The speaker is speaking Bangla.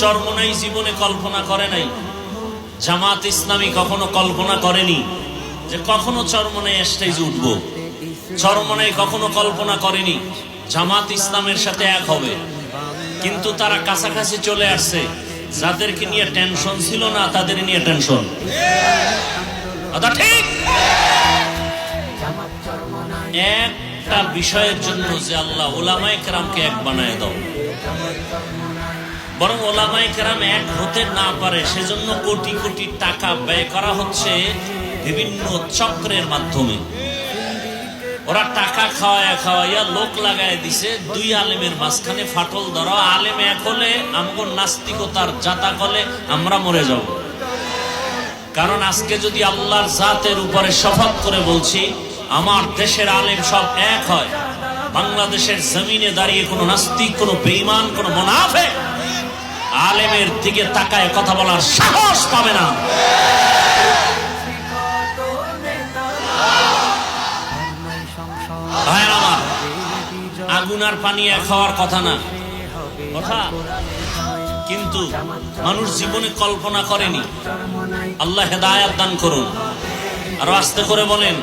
চরমনাই জীবনে কল্পনা করে নাই। জামাত ইসলামী কখনো কল্পনা করেনি যে কখনো চরমনাই স্টেজ উঠব। চরমনাই কখনো কল্পনা করেনি জামাত ইসলামের সাথে এক হবে। কিন্তু তারা কাছাকাছি চলে আসছে। যাদেরকে নিয়ে টেনশন ছিল না, তাদের নিয়ে টেনশন। ঠিক? একটা বিষয়ের জন্য যে আল্লাহ ওলামায় কেরামকে এক বানায় দাও। বরং ওলামায় কেরাম এক হতে না পারে, সেজন্য কোটি কোটি টাকা ব্যয় করা হচ্ছে বিভিন্ন চক্রের মাধ্যমে। ওরা টাকা খাওয়ায়া খাওয়াইয়া লোক লাগায় দিছে, দুই আলেমের মাঝখানে ফাটল ধরো, আলেম এক হলে আমগো নাস্তিকতার জাতা কলে আমরা মরে যাব। কারণ আজকে যদি আল্লাহর জাতের উপরে শপথ করে বলছি আমার দেশের আলেম সব এক হয়। বাংলাদেশের জমিনে দাঁড়িয়ে কোনো নাস্তিক, কোনো বেইমান কোনো মোনাফে আলেমের দিকে তাকায় কথা বলার সাহস পাবে না। ভাইয়ের আমার, আগুন আর পানি এক হওয়ার কথা না। কথা? কিন্তু মানুষ জীবনে কল্পনা করেনি। আল্লাহ হেদায়াত দান করুন। আর আস্তে করে বলেন